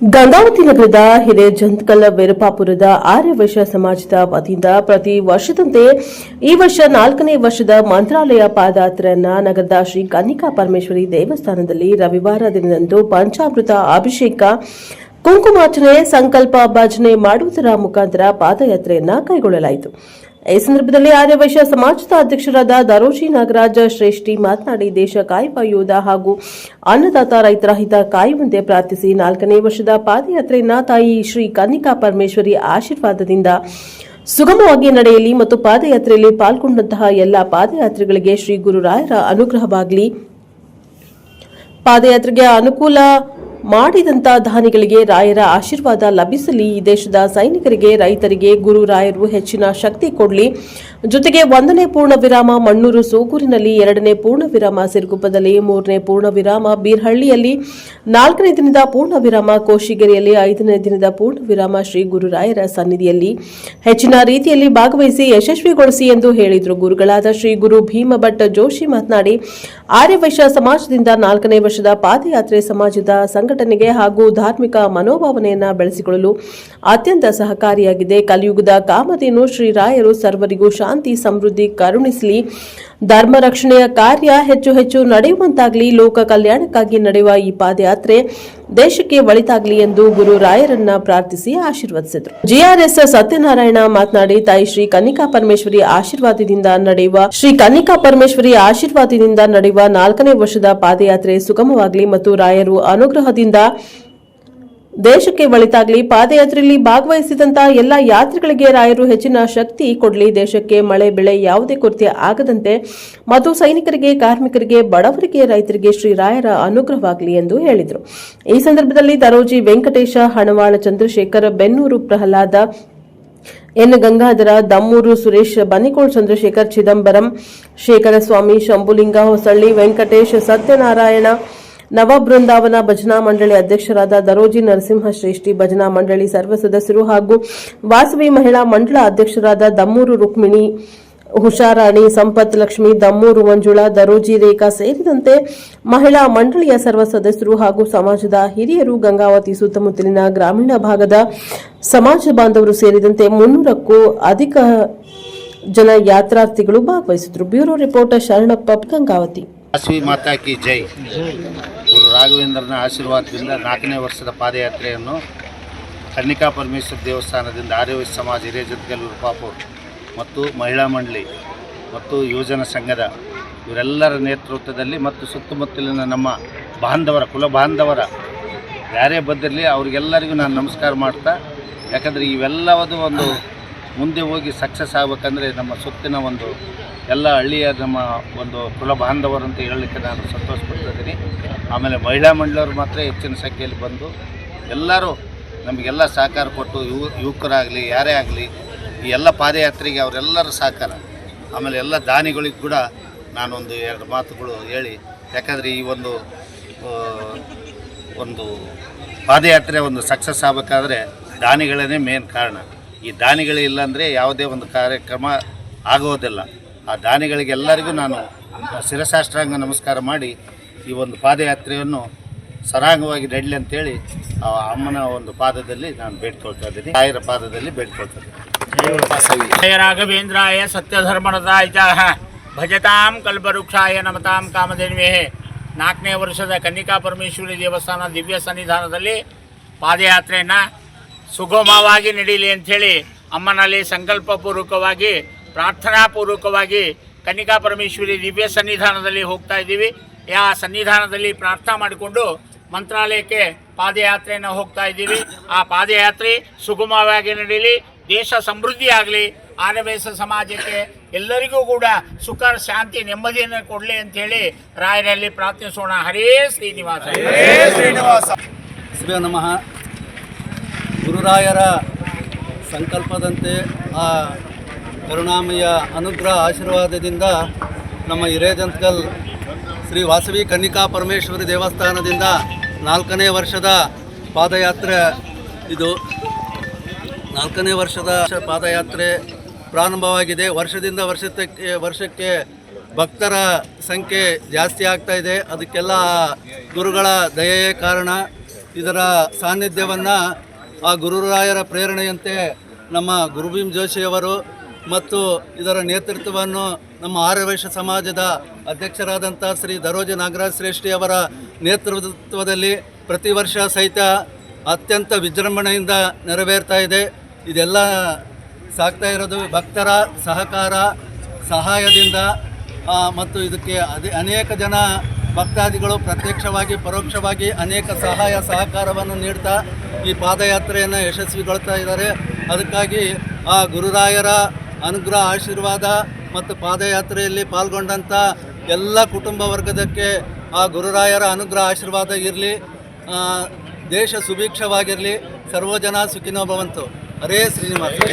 ಗಂಗಾವತಿ ನಗರದ ಹಿರೇಜಂತ್ಕಲ್ ವೀರಪಾಪುರದ ಆರ್ಯವೈಶ್ಯ ಸಮಾಜದ ವತಿಯಿಂದ ಪ್ರತಿ ವರ್ಷದಂತೆ ಈ ವರ್ಷ ನಾಲ್ಕನೇ ವರ್ಷದ ಮಂತ್ರಾಲಯ ಪಾದಯಾತ್ರೆಯನ್ನ ನಗರದ ಶ್ರೀ ಕನ್ನಿಕಾ ಪರಮೇಶ್ವರಿ ದೇವಸ್ಥಾನದಲ್ಲಿ ರವಿವಾರ ದಿನದಂದು ಪಂಚಾಮೃತ ಅಭಿಷೇಕ, ಕುಂಕುಮಾರ್ಚನೆ, ಸಂಕಲ್ಪ ಭಜನೆ ಮಾಡುವುದರ ಮುಖಾಂತರ ಪಾದಯಾತ್ರೆಯನ್ನ ಕೈಗೊಳ್ಳಲಾಯಿತು. ಈ ಸಂದರ್ಭದಲ್ಲಿ ಆರ್ಯವೈಶ್ಯ ಸಮಾಜದ ಅಧ್ಯಕ್ಷರಾದ ದರೋಜಿ ನಾಗರಾಜ ಶ್ರೇಷ್ಠಿ ಮಾತನಾಡಿ, ದೇಶ ಕಾಯುವ ಯೋಧ ಹಾಗೂ ಅನ್ನದಾತ ರೈತರ ಹಿತ ಕಾಯುವಂತೆ ಪ್ರಾರ್ಥಿಸಿ, ನಾಲ್ಕನೇ ವರ್ಷದ ಪಾದಯಾತ್ರೆಯನ್ನ ತಾಯಿ ಶ್ರೀ ಕನ್ನಿಕಾ ಪರಮೇಶ್ವರಿ ಆಶೀರ್ವಾದದಿಂದ ಸುಗಮವಾಗಿ ನಡೆಯಲಿ ಮತ್ತು ಪಾದಯಾತ್ರೆಯಲ್ಲಿ ಪಾಲ್ಗೊಂಡಂತಹ ಎಲ್ಲ ಪಾದಯಾತ್ರೆಗಳಿಗೆ ಶ್ರೀ ಗುರುರಾಯರ ಅನುಗ್ರಹವಾಗಲಿ. ಪಾದಯಾತ್ರೆಗೆ ಅನುಕೂಲ ಮಾಡಿದಂತ ದಾನಿಗಳಿಗೆ ರಾಯರ ಆಶೀರ್ವಾದ ಲಭಿಸಲಿ. ಈ ದೇಶದ ಸೈನಿಕರಿಗೆ, ರೈತರಿಗೆ ಗುರು ರಾಯರು ಹೆಚ್ಚಿನ ಶಕ್ತಿ ಕೊಡಲಿ. ಜೊತೆಗೆ ಒಂದನೇ ಪೂರ್ಣ ವಿರಾಮ ಮಣ್ಣೂರು ಸೋಗೂರಿನಲ್ಲಿ, ಎರಡನೇ ಪೂರ್ಣ ವಿರಾಮ ಸಿರುಗುಪ್ಪದಲ್ಲಿ, ಮೂರನೇ ಪೂರ್ಣ ವಿರಾಮ ಬೀರ್ಹಳ್ಳಿಯಲ್ಲಿ, ನಾಲ್ಕನೇ ದಿನದ ಪೂರ್ಣ ವಿರಾಮ ಕೋಶಿಗೆರೆಯಲ್ಲಿ, ಐದನೇ ದಿನದ ಪೂರ್ಣ ವಿರಾಮ ಶ್ರೀ ಗುರುರಾಯರ ಸನ್ನಿಧಿಯಲ್ಲಿ. ಹೆಚ್ಚಿನ ರೀತಿಯಲ್ಲಿ ಭಾಗವಹಿಸಿ ಯಶಸ್ವಿಗೊಳಿಸಿ ಎಂದು ಹೇಳಿದರು ಗುರುಗಳಾದ ಶ್ರೀ ಗುರು ಭೀಮಭಟ್ ಜೋಶಿ ಮಾತನಾಡಿ, ಆರ್ಯವೈಶ್ಯ ಸಮಾಜದಿಂದ ನಾಲ್ಕನೇ ವರ್ಷದ ಪಾದಯಾತ್ರೆ ಸಮಾಜದ ಸಂಘಟನೆಗೆ ಹಾಗೂ ಧಾರ್ಮಿಕ ಮನೋಭಾವನೆಯನ್ನ ಬೆಳೆಸಿಕೊಳ್ಳಲು ಅತ್ಯಂತ ಸಹಕಾರಿಯಾಗಿದೆ. ಕಲಿಯುಗದ ಕಾಮಧೇನು ಶ್ರೀರಾಯರು ಸರ್ವರಿಗೂ ಶಾಂತಿ ಸಮೃದ್ಧಿ ಕರುಣಿಸಲಿ. ಧರ್ಮ ರಕ್ಷಣೆಯ ಕಾರ್ಯ ಹೆಚ್ಚು ಹೆಚ್ಚು ನಡೆಯುವಂತಾಗಲಿ, ಲೋಕ ಕಲ್ಯಾಣಕ್ಕಾಗಿ ನಡೆಯುವ ಈ ಪಾದಯಾತ್ರೆ ದೇಶಕ್ಕೆ ಒಳಿತಾಗಲಿ ಎಂದು ಗುರು ರಾಯರನ್ನ ಪ್ರಾರ್ಥಿಸಿ ಆಶೀರ್ವದಿಸಿದರು. ಜಿಆರ್ಎಸ್ ಸತ್ಯನಾರಾಯಣ ಮಾತನಾಡಿ, ತಾಯಿ ಶ್ರೀ ಕನ್ನಿಕಾ ಪರಮೇಶ್ವರಿ ಆಶೀರ್ವಾದದಿಂದ ನಡೆಯುವ, ಶ್ರೀ ಕನ್ನಿಕಾ ಪರಮೇಶ್ವರಿ ಆಶೀರ್ವಾದದಿಂದ ನಡೆಯುವ ನಾಲ್ಕನೇ ವರ್ಷದ ಪಾದಯಾತ್ರೆ ಸುಗಮವಾಗಲಿ ಮತ್ತು ರಾಯರು ಅನುಗ್ರಹದಿಂದ ದೇಶಕ್ಕೆ ಒಳಿತಾಗಲಿ, ಪಾದಯಾತ್ರೆಯಲ್ಲಿ ಭಾಗವಹಿಸಿದಂತಹ ಎಲ್ಲ ಯಾತ್ರಿಗಳಿಗೆ ರಾಯರು ಹೆಚ್ಚಿನ ಶಕ್ತಿ ಕೊಡಲಿ. ದೇಶಕ್ಕೆ ಮಳೆ, ಬೆಳೆ ಯಾವುದೇ ಕೊರತೆ ಆಗದಂತೆ ಮತ್ತು ಸೈನಿಕರಿಗೆ, ಕಾರ್ಮಿಕರಿಗೆ, ಬಡವರಿಗೆ, ರೈತರಿಗೆ ಶ್ರೀ ರಾಯರ ಅನುಗ್ರಹವಾಗಲಿ ಎಂದು ಹೇಳಿದರು. ಈ ಸಂದರ್ಭದಲ್ಲಿ ದರೋಜಿ ವೆಂಕಟೇಶ, ಹಣವಾಳ ಚಂದ್ರಶೇಖರ್, ಬೆನ್ನೂರು ಪ್ರಹ್ಲಾದ, ಎನ್. ಗಂಗಾಧರ, ದಮ್ಮೂರು ಸುರೇಶ್, ಬನ್ನಿಕೋಳ್ ಚಂದ್ರಶೇಖರ್, ಚಿದಂಬರಂ ಶೇಖರ ಸ್ವಾಮಿ ಶಂಭುಲಿಂಗ ಹೊಸಳ್ಳಿ, ವೆಂಕಟೇಶ್ ಸತ್ಯನಾರಾಯಣ ನವ ಬೃಂದಾವನ ಭಜನಾ ಮಂಡಳಿ ಅಧ್ಯಕ್ಷರಾದ ದರೋಜಿ ನರಸಿಂಹ ಶ್ರೇಷ್ಠಿ ಭಜನಾ ಮಂಡಳಿ ಸರ್ವ ಸದಸ್ಯರು ಹಾಗೂ ವಾಸವಿ ಮಹಿಳಾ ಮಂಡಳ ಅಧ್ಯಕ್ಷರಾದ ದಮ್ಮೂರು ರುಕ್ಮಿಣಿ, ಹುಷಾರಾಣಿ, ಸಂಪತ್ ಲಕ್ಷ್ಮಿ, ದಮ್ಮೂರು ಮಂಜುಳಾ, ದರೋಜಿ ರೇಖಾ ಸೇರಿದಂತೆ ಮಹಿಳಾ ಮಂಡಳಿಯ ಸರ್ವ ಸದಸ್ಯರು ಹಾಗೂ ಸಮಾಜದ ಹಿರಿಯರು ಗಂಗಾವತಿ ಸುತ್ತಮುತ್ತಲಿನ ಗ್ರಾಮೀಣ ಭಾಗದ ಸಮಾಜ ಬಾಂಧವರು ಸೇರಿದಂತೆ ಮುನ್ನೂರಕ್ಕೂ ಅಧಿಕ ಜನ ಯಾತ್ರಾರ್ಥಿಗಳು ಭಾಗವಹಿಸಿದರು. Bureau reporter Sharanappa Gangavati. ಜೈ. ರಾಘವೇಂದ್ರನ ಆಶೀರ್ವಾದದಿಂದ ನಾಲ್ಕನೇ ವರ್ಷದ ಪಾದಯಾತ್ರೆಯನ್ನು ಕನ್ನಿಕಾ ಪರಮೇಶ್ವರ ದೇವಸ್ಥಾನದಿಂದ ಆರ್ಯವ ಸಮಾಜ ಹಿರಿಯ ಜಗಲ್ಲು ಪಾಪೂರ್ ಮತ್ತು ಮಹಿಳಾ ಮಂಡಳಿ ಮತ್ತು ಯುವಜನ ಸಂಘದ ಇವರೆಲ್ಲರ ನೇತೃತ್ವದಲ್ಲಿ ಮತ್ತು ಸುತ್ತಮುತ್ತಲಿನ ನಮ್ಮ ಬಾಂಧವರ, ಕುಲ ಬಾಂಧವರ ಯಾರೇ ಬಂದಿರಲಿ ಅವರಿಗೆಲ್ಲರಿಗೂ ನಾನು ನಮಸ್ಕಾರ ಮಾಡ್ತಾ, ಯಾಕಂದರೆ ಇವೆಲ್ಲವದು ಒಂದು ಮುಂದೆ ಹೋಗಿ ಸಕ್ಸಸ್ ಆಗಬೇಕಂದ್ರೆ ನಮ್ಮ ಸುತ್ತಿನ ಒಂದು ಎಲ್ಲ ಹಳ್ಳಿಯ ನಮ್ಮ ಒಂದು ಕುಲ ಬಾಂಧವರು ಅಂತ ಹೇಳಲಿಕ್ಕೆ ನಾನು ಸಂತೋಷ ಪಡ್ತಿದ್ದೀನಿ ಆಮೇಲೆ ಮಹಿಳಾ ಮಂಡಳಿಯವರು ಮಾತ್ರ ಹೆಚ್ಚಿನ ಸಂಖ್ಯೆಯಲ್ಲಿ ಬಂದು ಎಲ್ಲರೂ ನಮಗೆಲ್ಲ ಸಹಕಾರ ಕೊಟ್ಟು ಯುವ ಯುವಕರಾಗಲಿ, ಯಾರೇ ಆಗಲಿ, ಈ ಎಲ್ಲ ಪಾದಯಾತ್ರೆಗೆ ಅವರೆಲ್ಲರೂ ಸಹಕಾರ. ಆಮೇಲೆ ಎಲ್ಲ ದಾನಿಗಳಿಗೆ ಕೂಡ ನಾನೊಂದು ಎರಡು ಮಾತುಗಳು ಹೇಳಿ, ಯಾಕಂದರೆ ಈ ಒಂದು ಒಂದು ಪಾದಯಾತ್ರೆ ಒಂದು ಸಕ್ಸಸ್ ಆಗಬೇಕಾದ್ರೆ ದಾನಿಗಳೇ ಮೇನ್ ಕಾರಣ. ಈ ದಾನಿಗಳು ಇಲ್ಲಾಂದರೆ ಯಾವುದೇ ಒಂದು ಕಾರ್ಯಕ್ರಮ ಆಗೋದಿಲ್ಲ. ಆ ದಾನಿಗಳಿಗೆಲ್ಲರಿಗೂ ನಾನು ಶಿರಸಾಷ್ಟಾಂಗ ನಮಸ್ಕಾರ ಮಾಡಿ ಈ ಒಂದು ಪಾದಯಾತ್ರೆಯನ್ನು ಸರಾಂಗವಾಗಿ ನಡಲಿ ಅಂತೇಳಿ ಆ ಅಮ್ಮನ ಒಂದು ಪಾದದಲ್ಲಿ ನಾನು ಬೇಡ್ಕೊಳ್ತಾ ಇದ್ದೀನಿ. ತಾಯಿರ ಪಾದದಲ್ಲಿ ಬೇಡ್ಕೊಳ್ತಾ ಇದ್ದೀನಿ. ರಾಘವೇಂದ್ರಾಯ ಸತ್ಯಧರ್ಮರತಾಯ ಚ ಭಜತಾಂ ಕಲ್ಪವೃಕ್ಷಾಯ ನಮತಾಂ ಕಾಮಧೇನ್ವೇ. ನಾಲ್ಕನೇ ವರ್ಷದ ಕನ್ನಿಕಾ ಪರಮೇಶ್ವರಿ ದೇವಸ್ಥಾನ ದಿವ್ಯ ಸನ್ನಿಧಾನದಲ್ಲಿ ಪಾದಯಾತ್ರೆಯನ್ನು ಸುಗಮವಾಗಿ ನಡೀಲಿ ಅಂಥೇಳಿ ಅಮ್ಮನಲ್ಲಿ ಸಂಕಲ್ಪಪೂರ್ವಕವಾಗಿ ಪ್ರಾರ್ಥನಾಪೂರ್ವಕವಾಗಿ ಕನಿಕಾ ಪರಮೇಶ್ವರಿ ದಿವ್ಯ ಸನ್ನಿಧಾನದಲ್ಲಿ ಹೋಗ್ತಾ ಇದ್ದೀವಿ. ಆ ಸನ್ನಿಧಾನದಲ್ಲಿ ಪ್ರಾರ್ಥನಾ ಮಾಡಿಕೊಂಡು ಮಂತ್ರಾಲಯಕ್ಕೆ ಪಾದಯಾತ್ರೆಯನ್ನು ಹೋಗ್ತಾ ಇದ್ದೀವಿ. ಆ ಪಾದಯಾತ್ರೆ ಸುಗಮವಾಗಿ ನಡೀಲಿ ದೇಶ ಸಮೃದ್ಧಿಯಾಗಲಿ ಆರ್ಯವೇಸ ಸಮಾಜಕ್ಕೆ ಎಲ್ಲರಿಗೂ ಕೂಡ ಸುಖ ಶಾಂತಿ ನೆಮ್ಮದಿಯನ್ನು ಕೊಡಲಿ ಅಂಥೇಳಿ ರಾಯರಲ್ಲಿ ಪ್ರಾರ್ಥಿಸೋಣ. ಹರೇ ಶ್ರೀನಿವಾಸ. ಶ್ರೀ ನಮಃ. ಗುರುರಾಯರ ಸಂಕಲ್ಪದಂತೆ ಆ ಕರುಣಾಮಯ ಅನುಗ್ರಹ ಆಶೀರ್ವಾದದಿಂದ ನಮ್ಮ ಹಿರೇಜಂತ್ಕಲ್ ಶ್ರೀ ವಾಸವಿ ಕನ್ನಿಕಾ ಪರಮೇಶ್ವರಿ ದೇವಸ್ಥಾನದಿಂದ ನಾಲ್ಕನೇ ವರ್ಷದ ಪಾದಯಾತ್ರೆ ಇದು. ನಾಲ್ಕನೇ ವರ್ಷದ ಪಾದಯಾತ್ರೆ ಪ್ರಾರಂಭವಾಗಿದೆ. ವರ್ಷದಿಂದ ವರ್ಷಕ್ಕೆ ವರ್ಷಕ್ಕೆ ಭಕ್ತರ ಸಂಖ್ಯೆ ಜಾಸ್ತಿ ಆಗ್ತಾ ಇದೆ. ಅದಕ್ಕೆಲ್ಲ ಗುರುಗಳ ದಯೆಯೇ ಕಾರಣ. ಇದರ ಸಾನ್ನಿಧ್ಯವನ್ನು ಆ ಗುರುರಾಯರ ಪ್ರೇರಣೆಯಂತೆ ನಮ್ಮ ಗುರುಭೀಮ್ ಜೋಶಿಯವರು ಮತ್ತು ಇದರ ನೇತೃತ್ವವನ್ನು ನಮ್ಮ ಆರ್ಯವೈಶ್ಯ ಸಮಾಜದ ಅಧ್ಯಕ್ಷರಾದಂಥ ಶ್ರೀ ದರೋಜಿ ನಾಗರಾಜ್ ಶ್ರೇಷ್ಠಿಯವರ ನೇತೃತ್ವದಲ್ಲಿ ಪ್ರತಿ ವರ್ಷ ಸಹಿತ ಅತ್ಯಂತ ವಿಜೃಂಭಣೆಯಿಂದ ನೆರವೇರ್ತಾ ಇದೆ. ಇದೆಲ್ಲ ಸಾಗ್ತಾ ಇರೋದು ಭಕ್ತರ ಸಹಕಾರ, ಸಹಾಯದಿಂದ ಮತ್ತು ಇದಕ್ಕೆ ಅದೇ ಅನೇಕ ಜನ ಭಕ್ತಾದಿಗಳು ಪ್ರತ್ಯಕ್ಷವಾಗಿ, ಪರೋಕ್ಷವಾಗಿ ಅನೇಕ ಸಹಾಯ ಸಹಕಾರವನ್ನು ನೀಡ್ತಾ ಈ ಪಾದಯಾತ್ರೆಯನ್ನು ಯಶಸ್ವಿಗೊಳ್ತಾ ಇದ್ದಾರೆ. ಅದಕ್ಕಾಗಿ ಆ ಗುರುರಾಯರ ಅನುಗ್ರಹ, ಆಶೀರ್ವಾದ ಮತ್ತು ಪಾದಯಾತ್ರೆಯಲ್ಲಿ ಪಾಲ್ಗೊಂಡಂಥ ಎಲ್ಲ ಕುಟುಂಬ ವರ್ಗದಕ್ಕೆ ಆ ಗುರುರಾಯರ ಅನುಗ್ರಹ, ಆಶೀರ್ವಾದ ಇರಲಿ. ದೇಶ ಸುಭಿಕ್ಷವಾಗಿರಲಿ. ಸರ್ವಜನ ಸುಖಿನೋ ಭವಂತು. ಹರೇ ಶ್ರೀನಿವಾಸ.